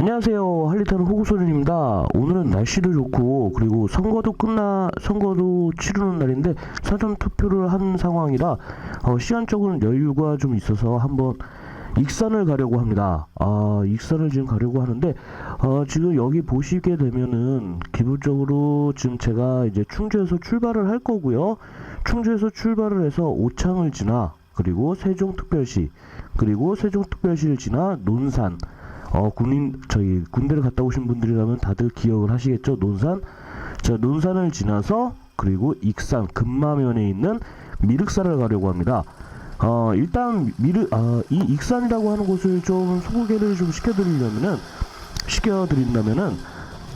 안녕하세요. 할리타는 호구소년입니다. 오늘은 날씨도 좋고 그리고 선거도 끝나 선거도 치르는 날인데 사전 투표를 한 상황이라 어, 시간적으로는 여유가 좀 있어서 한번 익산을 가려고 합니다. 아, 익산을 지금 가려고 하는데 어, 지금 여기 보시게 되면은 기본적으로 지금 제가 이제 충주에서 출발을 할 거고요. 충주에서 출발을 해서 오창을 지나 그리고 세종특별시 그리고 세종특별시를 지나 논산 어 군인 저희 군대를 갔다 오신 분들이라면 다들 기억을 하시겠죠? 논산? 자 논산을 지나서 그리고 익산 금마면에 있는 미륵산을 가려고 합니다. 어 일단 미륵 아이 익산이라고 하는 곳을 좀 소개를 좀 시켜드리려면은 시켜드린다면은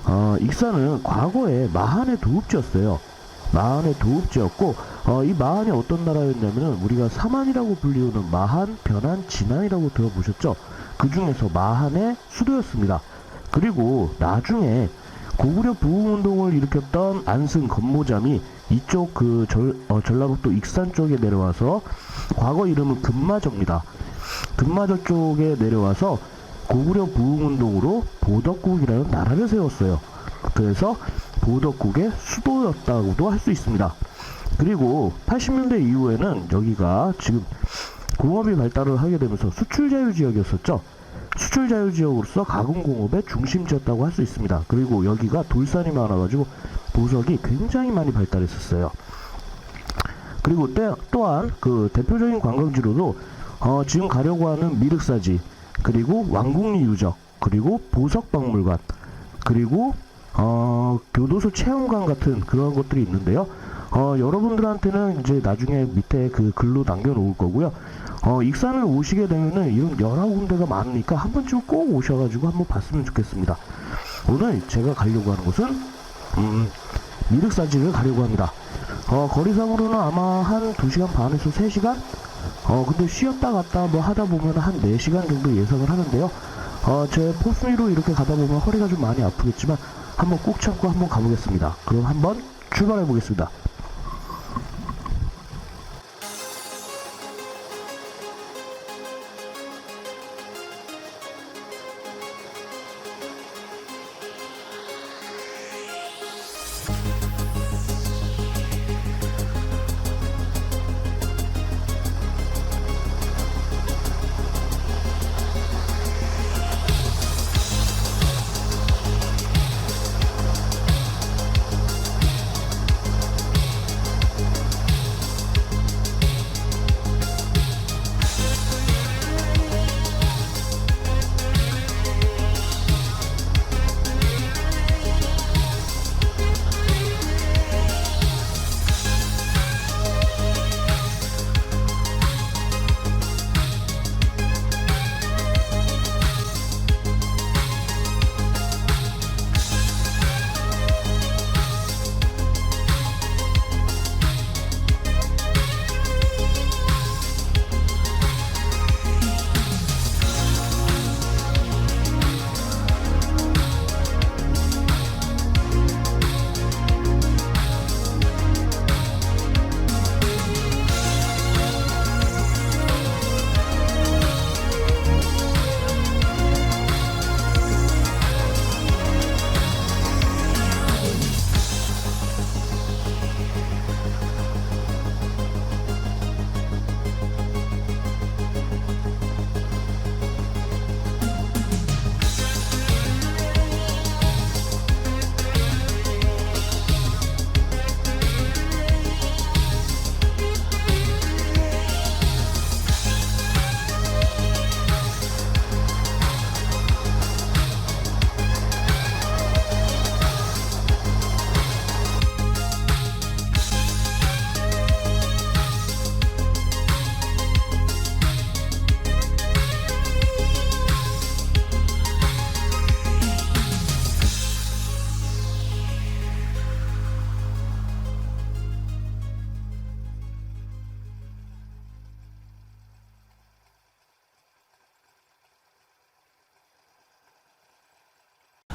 어 익산은 과거에 마한의 도읍지였어요. 마한의 도읍지였고 어, 이 마한이 어떤 나라였냐면은 우리가 사만이라고 불리우는 마한, 변한, 진안이라고 들어보셨죠? 그 중에서 마한의 수도였습니다. 그리고 나중에 고구려 부흥운동을 일으켰던 안승 건모잠이 이쪽 그 절, 어, 전라북도 익산 쪽에 내려와서 과거 이름은 금마저입니다. 금마저 쪽에 내려와서 고구려 부흥운동으로 보덕국이라는 나라를 세웠어요. 그래서 보덕국의 수도였다고도 할 수 있습니다. 그리고 80년대 이후에는 여기가 지금 공업이 발달을 하게 되면서 수출 자유 지역이었었죠. 수출 자유 지역으로서 가공 공업의 중심지였다고 할 수 있습니다. 그리고 여기가 돌산이 많아가지고 보석이 굉장히 많이 발달했었어요. 그리고 때, 또한 그 대표적인 관광지로도 어, 지금 가려고 하는 미륵사지 그리고 왕궁리 유적 그리고 보석박물관 그리고 어, 교도소 체험관 같은 그런 것들이 있는데요. 어, 여러분들한테는 이제 나중에 밑에 그 글로 남겨놓을 거고요. 어, 익산을 오시게 되면은 이런 여러 군데가 많으니까 한 번쯤 꼭 오셔가지고 한번 봤으면 좋겠습니다. 오늘 제가 가려고 하는 곳은, 음, 미륵사지를 가려고 합니다. 어, 거리상으로는 아마 한 2시간 반에서 3시간? 어, 근데 쉬었다 갔다 뭐 하다 보면 한 4시간 정도 예상을 하는데요. 어, 제 포스위로 이렇게 가다 보면 허리가 좀 많이 아프겠지만 한번 꼭 참고 한번 가보겠습니다. 그럼 한번 출발해 보겠습니다.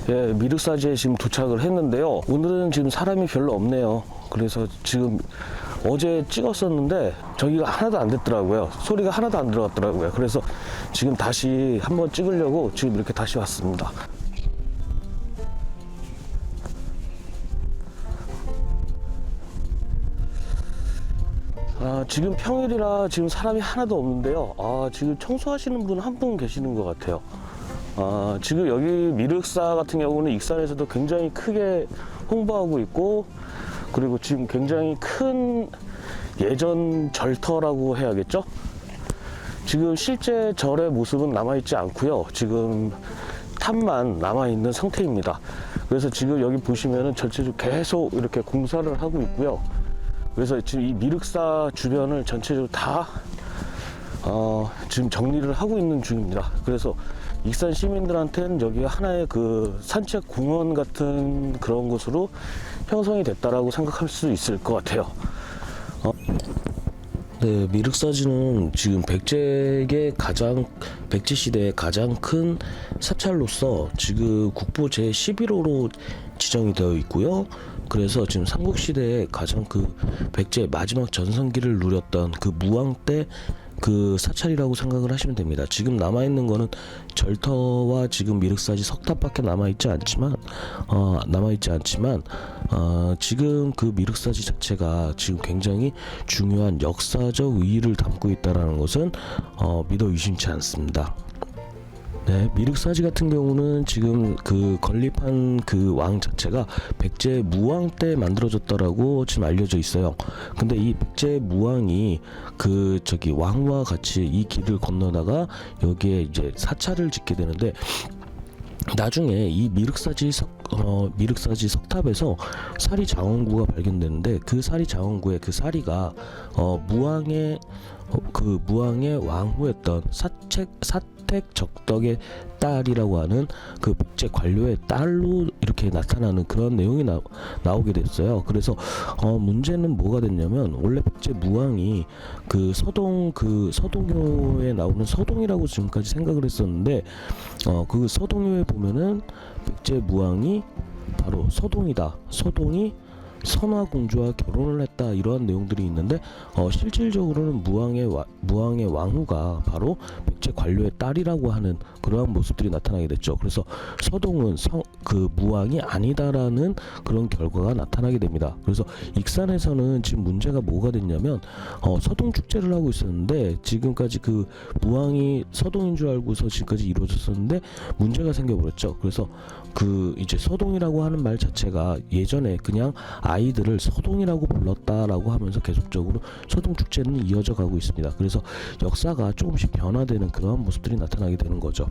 예, 미륵사지에 지금 도착을 했는데요. 오늘은 지금 사람이 별로 없네요. 그래서 지금 어제 찍었었는데 저기가 하나도 안 됐더라고요. 소리가 하나도 안 들어갔더라고요. 그래서 지금 다시 한번 찍으려고 지금 이렇게 다시 왔습니다. 아, 지금 평일이라 지금 사람이 하나도 없는데요. 아, 지금 청소하시는 분 한분 분 계시는 것 같아요. 아, 지금 여기 미륵사 같은 경우는 익산에서도 굉장히 크게 홍보하고 있고, 그리고 지금 굉장히 큰 예전 절터라고 해야겠죠? 지금 실제 절의 모습은 남아있지 않고요. 지금 탑만 남아있는 상태입니다. 그래서 지금 여기 보시면은 전체적으로 계속 이렇게 공사를 하고 있고요. 그래서 지금 이 미륵사 주변을 전체적으로 다 어, 지금 정리를 하고 있는 중입니다. 그래서 익산 시민들한테는 여기가 하나의 그 산책 공원 같은 그런 곳으로 형성이 됐다라고 생각할 수 있을 것 같아요. 어, 네, 미륵사지는 지금 백제의 가장 백제 시대의 가장 큰 사찰로서 지금 국보 제 11호로 지정이 되어 있고요. 그래서 지금 삼국 시대에 가장 그 백제 마지막 전성기를 누렸던 그 무왕 때 그 사찰이라고 생각을 하시면 됩니다. 지금 남아 있는 거는 절터와 지금 미륵사지 석탑밖에 남아 있지 않지만 어 남아 있지 않지만 어 지금 그 미륵사지 자체가 지금 굉장히 중요한 역사적 의의를 담고 있다라는 것은 어 믿어 의심치 않습니다. 네, 미륵사지 같은 경우는 지금 그 건립한 그 왕 자체가 백제 무왕 때 만들어졌다라고 지금 알려져 있어요. 근데 이 백제 무왕이 그 저기 왕과 같이 이 길을 건너다가 여기에 이제 사찰을 짓게 되는데 나중에 이 미륵사지 석, 어, 미륵사지 석탑에서 사리 장원구가 발견되는데 그 사리 장원구의 그 사리가 어, 무왕의 어, 그 무왕의 왕후였던 사책 사 택 적덕의 딸이라고 하는 그 백제 관료의 딸로 이렇게 나타나는 그런 내용이 나, 나오게 됐어요. 그래서 어, 문제는 뭐가 됐냐면 원래 백제 무왕이 그 서동 그 서동요에 나오는 서동이라고 지금까지 생각을 했었는데 어, 그 서동요에 보면은 백제 무왕이 바로 서동이다. 서동이 선화 공주와 결혼을 했다 이러한 내용들이 있는데 어, 실질적으로는 무왕의 와, 무왕의 왕후가 바로 백제 관료의 딸이라고 하는 그러한 모습들이 나타나게 됐죠. 그래서 서동은 성, 그 무왕이 아니다라는 그런 결과가 나타나게 됩니다. 그래서 익산에서는 지금 문제가 뭐가 됐냐면 어, 서동 축제를 하고 있었는데 지금까지 그 무왕이 서동인 줄 알고서 지금까지 이루어졌었는데 문제가 생겨버렸죠. 그래서 그 이제 서동이라고 하는 말 자체가 예전에 그냥 아 이들을 서동이라고 불렀다라고 하면서 계속적으로 서동 축제는 이어져 가고 있습니다. 그래서 역사가 조금씩 변화되는 그러한 모습들이 나타나게 되는 거죠.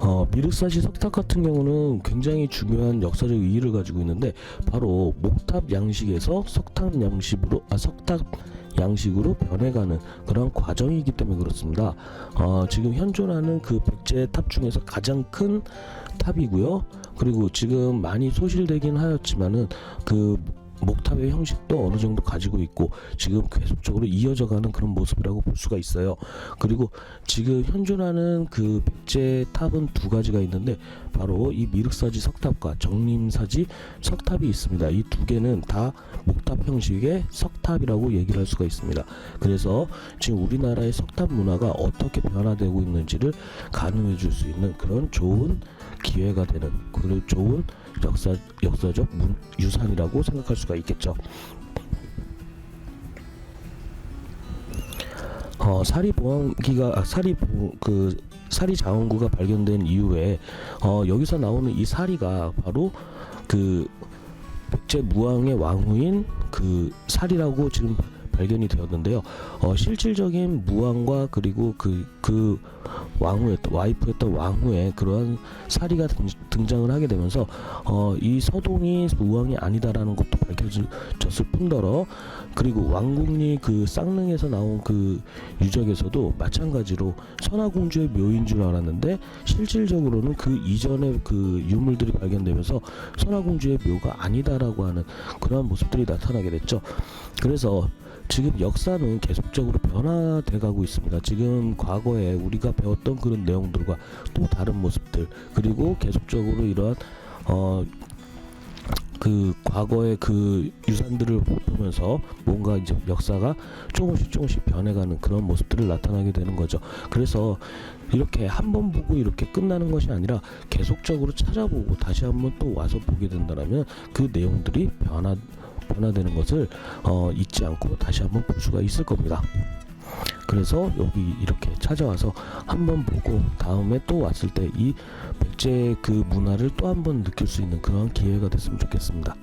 어, 미륵사시 석탑 같은 경우는 굉장히 중요한 역사적 의의를 가지고 있는데 바로 목탑 양식에서 석탑 양식으로 아 석탑 양식으로 변해가는 그런 과정이기 때문에 그렇습니다. 어, 지금 현존하는 그 백제 탑 중에서 가장 큰 탑이고요. 그리고 지금 많이 소실되긴 하였지만은 그 목탑의 형식도 어느 정도 가지고 있고 지금 계속적으로 이어져가는 그런 모습이라고 볼 수가 있어요. 그리고 지금 현존하는 그 백제 탑은 두 가지가 있는데 바로 이 미륵사지 석탑과 정림사지 석탑이 있습니다. 이 두 개는 다 목탑 형식의 석탑이라고 얘기를 할 수가 있습니다. 그래서 지금 우리나라의 석탑 문화가 어떻게 변화되고 있는지를 가늠해 줄 수 있는 그런 좋은 기회가 되는 그런 좋은 역사 역사적 문, 유산이라고 생각할 수가 있겠죠. 어, 사리 보안기가 아, 사리 보, 그 사리 자원구가 발견된 이후에 어, 여기서 나오는 이 사리가 바로 그 백제 무왕의 왕후인 그 사리라고 지금 발견이 되었는데요. 어, 실질적인 무왕과 그리고 그, 그 왕후였던, 와이프였던 왕후의 그러한 사리가 등, 등장을 하게 되면서 어, 이 서동이 무왕이 아니다라는 것도 밝혀졌을 뿐더러 그리고 왕궁리 그 쌍릉에서 나온 그 유적에서도 마찬가지로 선화공주의 묘인 줄 알았는데 실질적으로는 그 이전의 그 유물들이 발견되면서 선화공주의 묘가 아니다라고 하는 그러한 모습들이 나타나게 됐죠. 그래서 지금 역사는 계속적으로 변화돼 가고 있습니다. 지금 과거에 우리가 배웠던 그런 내용들과 또 다른 모습들 그리고 계속적으로 이러한 어 그 과거의 그 유산들을 보면서 뭔가 이제 역사가 조금씩 조금씩 변해가는 그런 모습들을 나타나게 되는 거죠. 그래서 이렇게 한 번 보고 이렇게 끝나는 것이 아니라 계속적으로 찾아보고 다시 한번 또 와서 보게 된다면 그 내용들이 변화 변화되는 것을 어, 잊지 않고 다시 한번 볼 수가 있을 겁니다. 그래서 여기 이렇게 찾아와서 한번 보고 다음에 또 왔을 때 이 백제 그 문화를 또 한번 느낄 수 있는 그런 기회가 됐으면 좋겠습니다.